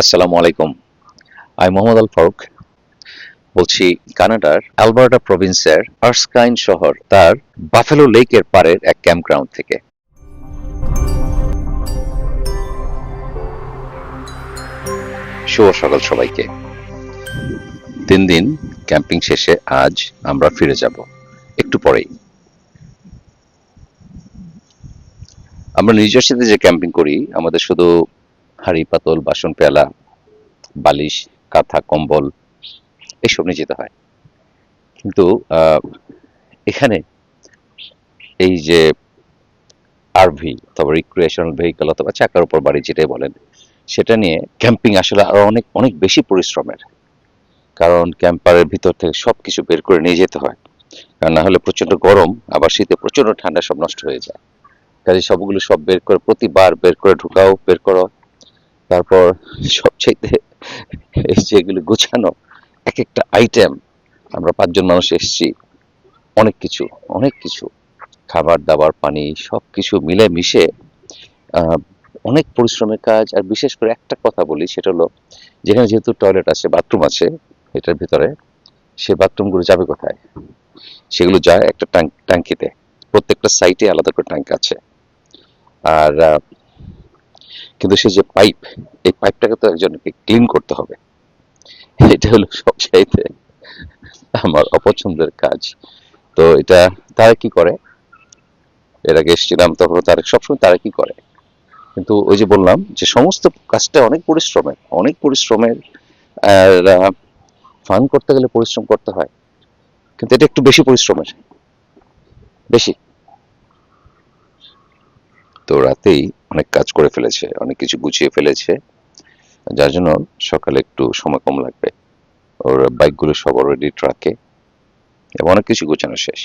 আসসালামু আলাইকুম। আমি মোহাম্মদ আল ফারুক বলছি, কানাডার অ্যালবার্টা প্রভিন্সের আর্সকাইন শহর, তার বাফেলো লেকের পাড়ের এক ক্যাম্পগ্রাউন্ড থেকে। শুভ সকাল সবাইকে। তিন দিন ক্যাম্পিং শেষে আজ আমরা ফিরে যাব, একটু পরেই। আমরা নিউ জার্সিতে যে ক্যাম্পিং করি, আমাদের শুধু হাড়ি, পাতল, বাসন, পেয়ালা, বালিশ, কাঁথা, কম্বল এইসব নিয়ে যেতে হয়। কিন্তু এখানে এই যে আরভি অথবা রিক্রিয়েশনাল ভেহিকল অথবা চাকার উপর বাড়ি যেটাই বলেন, সেটা নিয়ে ক্যাম্পিং আসলে আরও অনেক অনেক বেশি পরিশ্রমের। কারণ ক্যাম্পারের ভিতর থেকে সব কিছু বের করে নিয়ে যেতে হয়। কারণ না হলে প্রচণ্ড গরম, আবার শীতে প্রচণ্ড ঠান্ডা সব নষ্ট হয়ে যায়। কাজে সবগুলো সব বের করে, প্রতিবার বের করে ঢুকাও, বের করো। তারপর সবচাইতে এই যেগুলো গোছানো এক একটা আইটেম আমরা পাঁচজন মানুষ এসেছি, অনেক কিছু অনেক কিছু, খাবার দাবার, পানি সব কিছু মিলে মিশে অনেক পরিশ্রমের কাজ, আর বিশেষ করে একটা কথা বলি, সেটা হলো, যেখানে যেহেতু টয়লেট আছে বাথরুম আছে, এটার ভিতরে, সে বাথরুমগুলো যাবে কোথায়? সেগুলো যায় একটা ট্যাঙ্ক ট্যাঙ্কিতে প্রত্যেকটা সাইটে আলাদা করে ট্যাঙ্ক আছে। আর কিন্তু সে যে পাইপ, এই পাইপটাকে তো একজনকে ক্লিন করতে হবে। এটা হলো সব সবচাইতে আমার অপছন্দের কাজ। তো এটা তারা কি করে? এর আগে এসেছিলাম তখন তারা সবসময় তারা কি করে? কিন্তু ওই যে বললাম যে সমস্ত কাজটা অনেক পরিশ্রমের অনেক পরিশ্রমের ফান করতে গেলে পরিশ্রম করতে হয়। কিন্তু এটা একটু বেশি পরিশ্রমের। বেশি। তো রাতেই অনেক কাজ করে ফেলেছে, অনেক কিছু গুছিয়ে ফেলেছে। যার জন্য সকালে একটু সময় কম লাগবে। ওর বাইকগুলো সব অলরেডি ট্রাকে এবং অনেক কিছু গোছানো শেষ।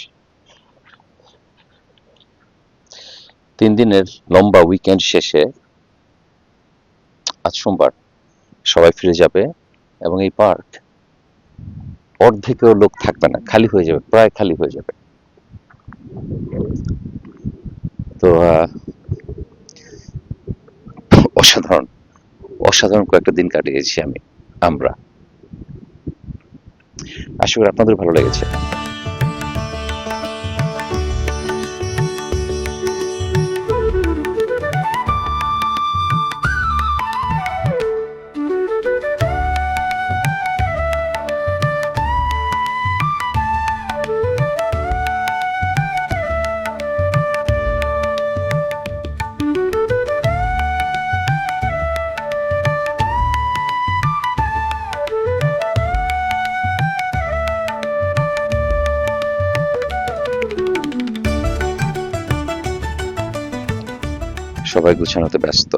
তিন দিনের লম্বা উইকেন্ড শেষে আজ সোমবার সবাই ফিরে যাবে এবং এই পার্ক অর্ধেকেও লোক থাকবে না, খালি হয়ে যাবে, প্রায় খালি হয়ে যাবে। তো অসাধারণ। অসাধারণ কয়েকটা দিন কাটিয়েছি আমি আমরা। আশা করি আপনাদের ভালো লেগেছে। সবাই গুছানোতে ব্যস্ত।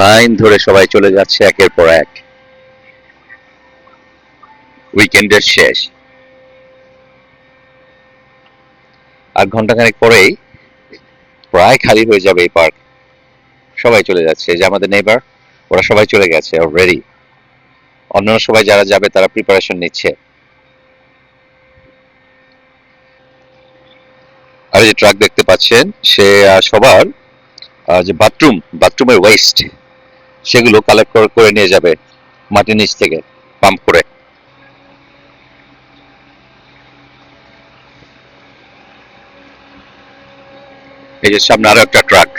লাইন ধরে সবাই চলে যাচ্ছে একের পর এক। উইকেন্ডের শেষ। আর ঘন্টাখানেক পরেই প্রায় খালি হয়ে যাবে এই পার্ক। সবাই চলে যাচ্ছে যে আমাদের নেইবার, ওরা সবাই চলে গেছে অলরেডি অন্যান্য সবাই যারা যাবে, তারা প্রিপারেশন নিচ্ছে। আর যে ট্রাক দেখতে পাচ্ছেন, সে সবার যে বাথরুম বাথরুমের ওয়েস্ট সেগুলো কালেক্ট করে নিয়ে যাবে মাটির নিচ থেকে পাম্প করে। এই যে সামনে আরও একটা ট্রাক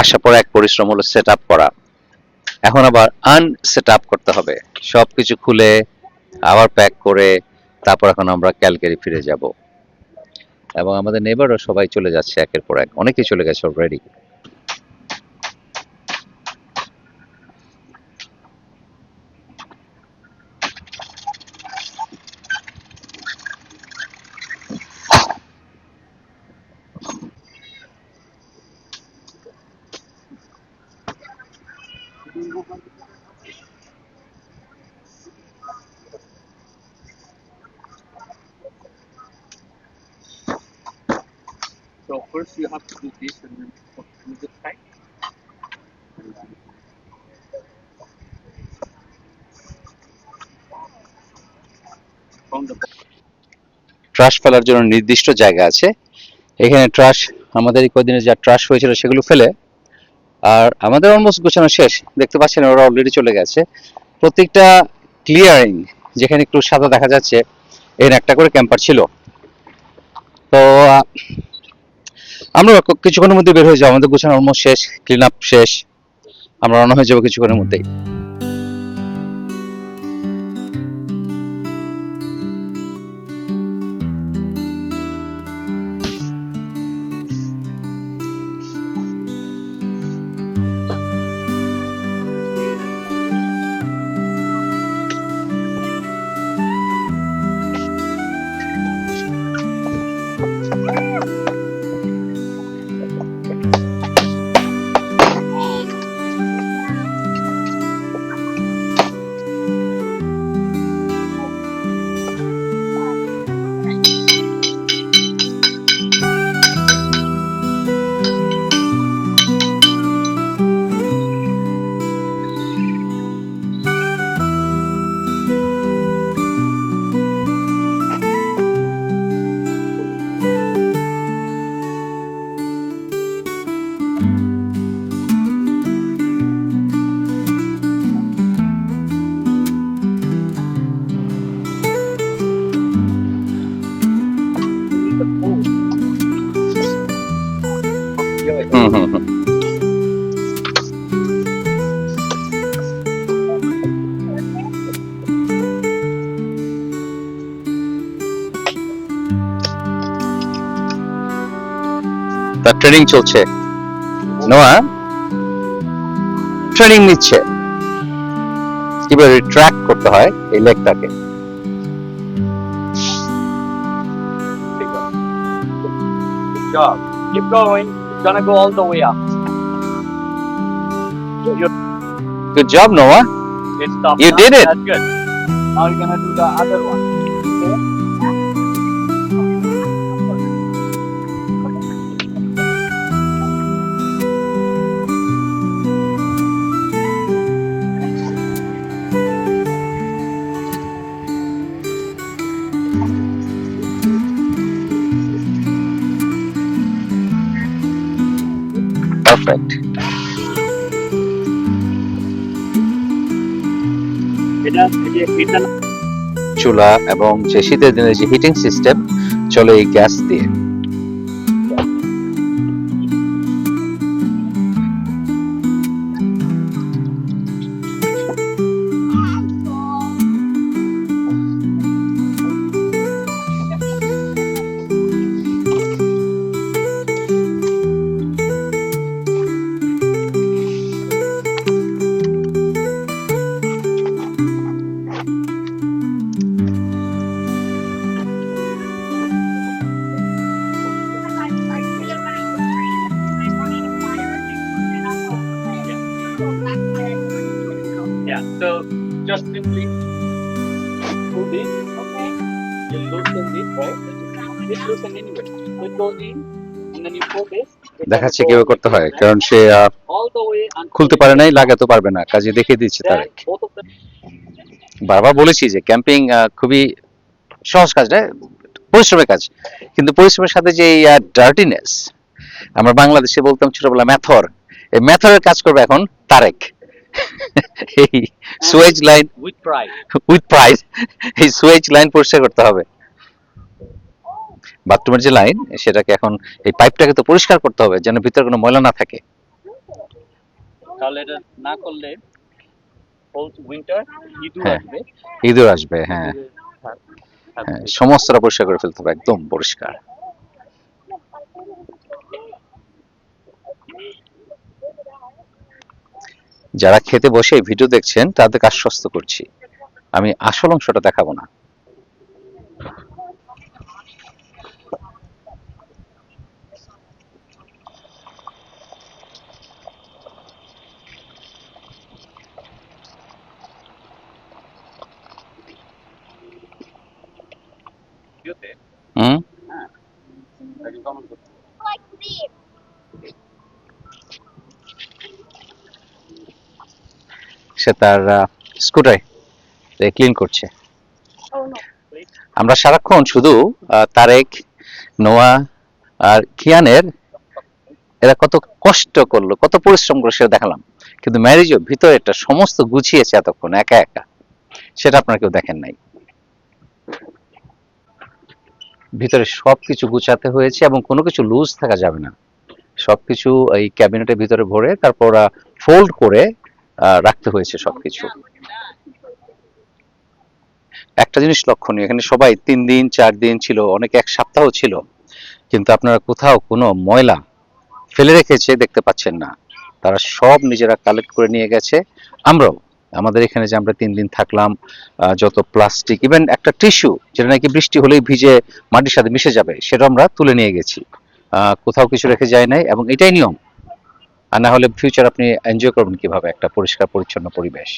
আসার পর এক পরিশ্রম হলো সেট আপ করা। এখন আবার আনসেট আপ করতে হবে। সব কিছু খুলে আবার প্যাক করে তারপর এখন আমরা ক্যালকারি ফিরে যাব। এবং আমাদের নেবারও সবাই চলে যাচ্ছে একের পর এক। অনেকেই চলে গেছে already You have to do this and then you just tight. And then the trash ফেলার জন্য নির্দিষ্ট জায়গা আছে। এখানে ট্রাশ আমাদের এই কদিনে যা ট্রাশ হয়েছিল সেগুলো ফেলে। আর আমাদের অলমোস্ট গোছানো শেষ। দেখতে পাচ্ছেন ওরা অলরেডি চলে গেছে। প্রত্যেকটা ক্লিয়ারিং যেখানে একটু সাদা দেখা যাচ্ছে, এর একটা করে ক্যাম্পার ছিল। তো আমরা কিছুক্ষণের মধ্যে বের হয়ে যাব। আমাদের গোছানো অলমোস্ট শেষ ক্লিন আপ শেষ। আমরা রওনা হয়ে যাব কিছুক্ষণের মধ্যেই। ট্রেনিং চলছে নোয়া ট্রেনিং নিচ্ছে কীভাবে ট্র্যাক করতে হয় এই লেগটাকে Good job. Keep going. It's gonna go all the way up. You now. did it. That's good. Now you're gonna do the other one. এটা চুলা এবং যে শীতের দিনে যে হিটিং সিস্টেম চলে এই গ্যাস দিয়ে। দেখাচ্ছে কীভাবে করতে হয় কারণ সে খুলতে পারে নাই লাগাতে পারবে না কাজে দেখিয়ে দিচ্ছে তারেক them. বারবার বলেছি যে ক্যাম্পিং খুবই সহজ কাজ না পরিশ্রমের কাজ কিন্তু পরিশ্রমের সাথে যে ডার্টিনেস আমরা বাংলাদেশে বলতাম ছোটবেলা ম্যাথর এই ম্যাথরের কাজ করবে এখন তারেক এই sewage line with pride. With price এই সুয়েজ লাইন পরিষ্কার করতে হবে বাথরুমের যে লাইন সেটাকে এখন এই পাইপটাকে তো পরিষ্কার করতে হবে যেন ভিতরে কোনো ময়লা না থাকে। হ্যাঁ, ইঁদুর আসবে। হ্যাঁ।, হ্যাঁ। সমস্তটা পরিষ্কার করে ফেলতে হবে একদম পরিষ্কার। যারা খেতে বসে ভিডিও দেখছেন তাদেরকে আশ্বস্ত করছি আমি আসল অংশটা দেখাবো না। হুম this. সে তার স্কুটারে ক্লিন করছে। Oh আমরা সারাক্ষণ শুধু আহ, তারেক নোয়া আর কিয়ানের এরা কত কষ্ট করল কত পরিশ্রম করল সেটা দেখালাম। কিন্তু ম্যারেজও ভিতরে একটা সমস্ত গুছিয়েছে এতক্ষণ একা একা। সেটা আপনারা কেউ দেখেন নাই। ভিতরে সবকিছু গুছাতে হয়েছে এবং কোনো কিছু লুজ থাকা যাবে না। সবকিছু এই ক্যাবিনেটের ভিতরে ভরে তারপর ফোল্ড করে রাখতে হয়েছে সবকিছু। একটা জিনিস লক্ষণীয়, এখানে সবাই তিন দিন, চার দিন ছিল, অনেক এক সপ্তাহ ছিল, কিন্তু আপনারা কোথাও কোনো ময়লা ফেলে রেখেছে দেখতে পাচ্ছেন না। তারা সব নিজেরা কালেক্ট করে নিয়ে গেছে। আমরাও আমাদের এখানে যে আমরা তিন দিন থাকলাম যত প্লাস্টিক ইভেন একটা টিস্যু যেটা নাকি বৃষ্টি হলেই ভিজে মাটির সাথে মিশে যাবে, সেটা আমরা তুলে নিয়ে গেছি। কোথাও কিছু রেখে যায় নাই এবং এটাই নিয়ম। আর না হলে ফিউচার আপনি এনজয় করবেন কীভাবে একটা পরিষ্কার, পরিচ্ছন্ন পরিবেশ।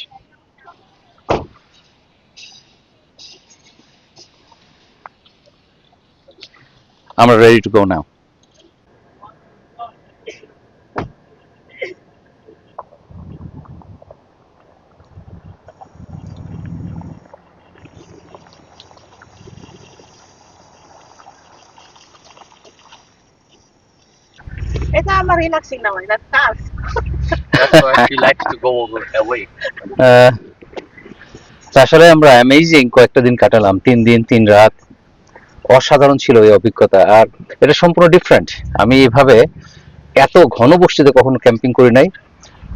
আমরা ready to go now Ito ang relaxing naman. That's task. That's why she likes to go away. তা আসলে আমরা অ্যামেজিং কয়েকটা দিন কাটালাম তিন দিন তিন রাত। অসাধারণ ছিল এই অভিজ্ঞতা। আর এটা সম্পূর্ণ ডিফারেন্ট আমি এভাবে এত ঘনবস্তিতে কখনো ক্যাম্পিং করি নাই।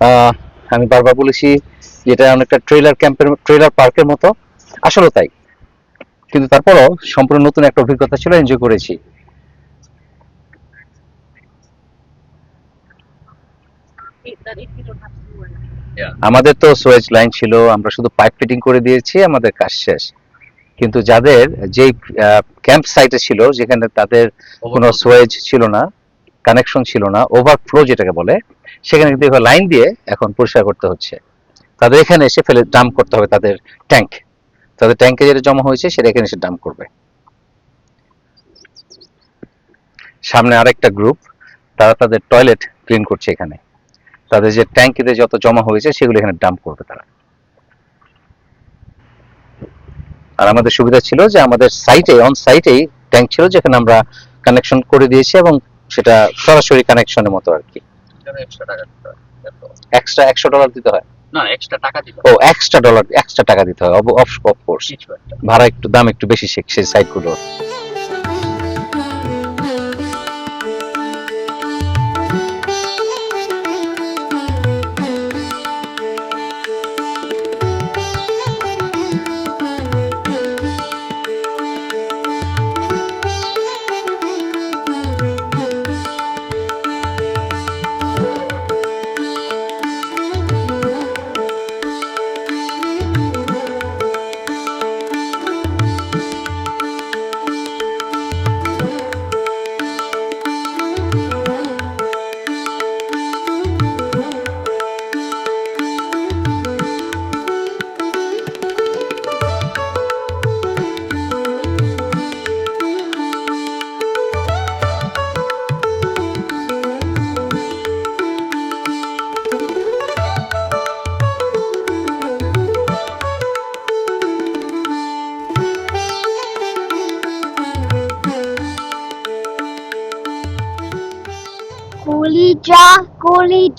আহ, আমি বারবার বলেছি যে এটা অনেকটা ট্রেলার ক্যাম্পের ট্রেলার পার্কের মতো। আসলে তাই। কিন্তু তারপরও সম্পূর্ণ নতুন একটা অভিজ্ঞতা ছিল এনজয় করেছি That if you don't have to worry. আমাদের তো সোয়েজ লাইন ছিল আমরা শুধু পাইপ ফিটিং করে দিয়েছি আমাদের কাজ শেষ। কিন্তু যাদের যেই ক্যাম্প সাইটে ছিল যেখানে তাদের কোনো সোয়েজ ছিল না কানেকশন ছিল না ওভারফ্লো যেটাকে বলে সেখানে কিন্তু লাইন দিয়ে এখন পরিষ্কার করতে হচ্ছে। তাদের এখানে এসে ফেলে ডাম্প করতে হবে তাদের ট্যাঙ্ক তাদের ট্যাঙ্কে যেটা জমা হয়েছে সেটা এখানে এসে ডাম্প করবে। সামনে আরেকটা গ্রুপ তারা তাদের টয়লেট ক্লিন করছে এখানে। তাদের যে ট্যাঙ্কিতে যত জমা হয়েছে সেগুলো এখানে ডাম্প করবে তারা। আর আমাদের সুবিধা ছিল যে আমাদের সাইটে অন সাইটেই ট্যাঙ্ক ছিল যেখানে আমরা কানেকশন করে দিয়েছি এবং সেটা সরাসরি কানেকশনের মতো আর কি। এক্সট্রা একশো ডলার দিতে হয় না এক্সট্রা টাকা দিতে ও এক্সট্রা ডলার এক্সট্রা টাকা দিতে হয় ভাড়া একটু দাম একটু বেশি সে- সেই সাইটগুলোর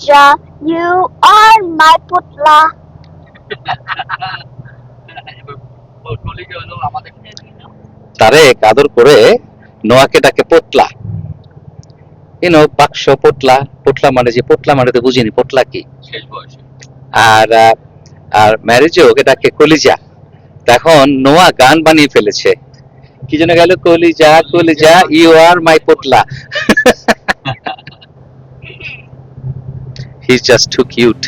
Kulija, you are my putla. Tarique আদর করে নোয়াকে ডাকে পোটলা। ইনো বাক্স পোটলা। পোটলা মানে যে পোটলা মানে তো বুঝিনি পোটলা কি? আর আর ম্যারেজে ওকে ডাকে কলিজা। তখন নোয়া গান বানিয়ে ফেলেছে। কি যেন গেল কলিজা কলিজা ইউ আর মাই পোটলা হি জাস্ট টু কিউট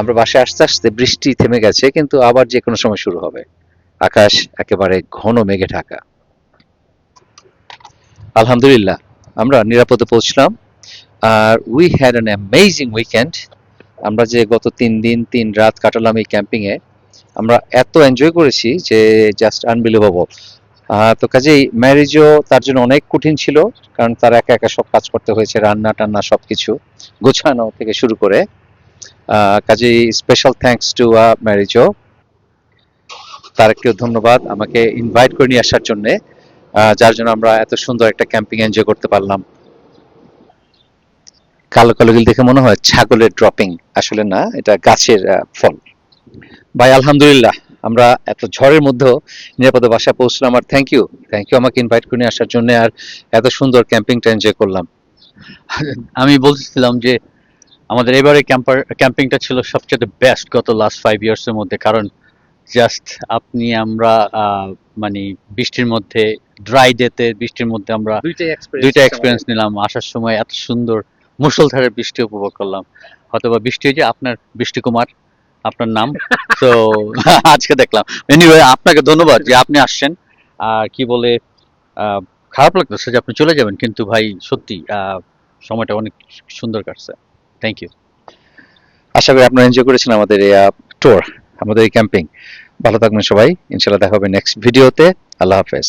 আমরা বাসায় আসতে আসতে বৃষ্টি থেমে গেছে, কিন্তু আবার যে কোনো সময় শুরু হবে। আকাশ একেবারে ঘন মেঘে ঢাকা। আলহামদুলিল্লাহ, আমরা নিরাপদে পৌঁছলাম। আর we had an amazing weekend আমরা যে গত তিন দিন, তিন রাত কাটালাম এই ক্যাম্পিং এ, আমরা এত এনজয় করেছি যে জাস্ট আনবিলিভেবল তো কাজেই ম্যারেজও তার জন্য অনেক কঠিন ছিল, কারণ তার একা একা সব কাজ করতে হয়েছে রান্না টান্না সবকিছু গোছানো থেকে শুরু করে। কাজেই স্পেশাল থ্যাঙ্কস টু ম্যারেজও তার একটিও ধন্যবাদ আমাকে ইনভাইট করে নিয়ে আসার জন্য যার জন্য আমরা এত সুন্দর একটা ক্যাম্পিং এনজয় করতে পারলাম। কালো কালো গিল দেখে মনে হয় ছাগলের ড্রপিং আসলে না, এটা গাছের ফল। ভাই, আলহামদুলিল্লাহ, আমরা এত ঝড়ের মধ্যেও নিরাপদে বাসায় পৌঁছলাম, আর থ্যাংক ইউ থ্যাংক ইউ আমাকে ইনভাইট করে নিয়ে আসার জন্য, আর এত সুন্দর ক্যাম্পিংটা এনজয় করলাম। আমি বলছিলাম যে আমাদের এবারে ক্যাম্পার ক্যাম্পিংটা ছিল সবচেয়ে বেস্ট গত লাস্ট ফাইভ ইয়ার্স এর মধ্যে। কারণ জাস্ট আপনি আমরা মানে বৃষ্টির মধ্যে ড্রাই ডেতে বৃষ্টির মধ্যে আমরা দুইটা এক্সপিরিয়েন্স নিলাম। আসার সময় এত সুন্দর মুষলধারের বৃষ্টি উপভোগ করলাম। অথবা বৃষ্টি যে আপনার বৃষ্টি কুমার আপনার নাম। তো আজকে দেখলাম। এনিওয়ে আপনাকে ধন্যবাদ যে আপনি আসছেন। আর কি বলে আহ, খারাপ লাগতেছে যে আপনি চলে যাবেন কিন্তু ভাই সত্যি আহ, সময়টা অনেক সুন্দর কাটছে। থ্যাংক ইউ আশা করি আপনারা এনজয় করেছেন আমাদের এই ট্যুর আমাদের এই ক্যাম্পিং ভালো থাকবেন সবাই। ইনশাল্লাহ দেখা হবে নেক্সট ভিডিওতে আল্লাহ হাফেজ।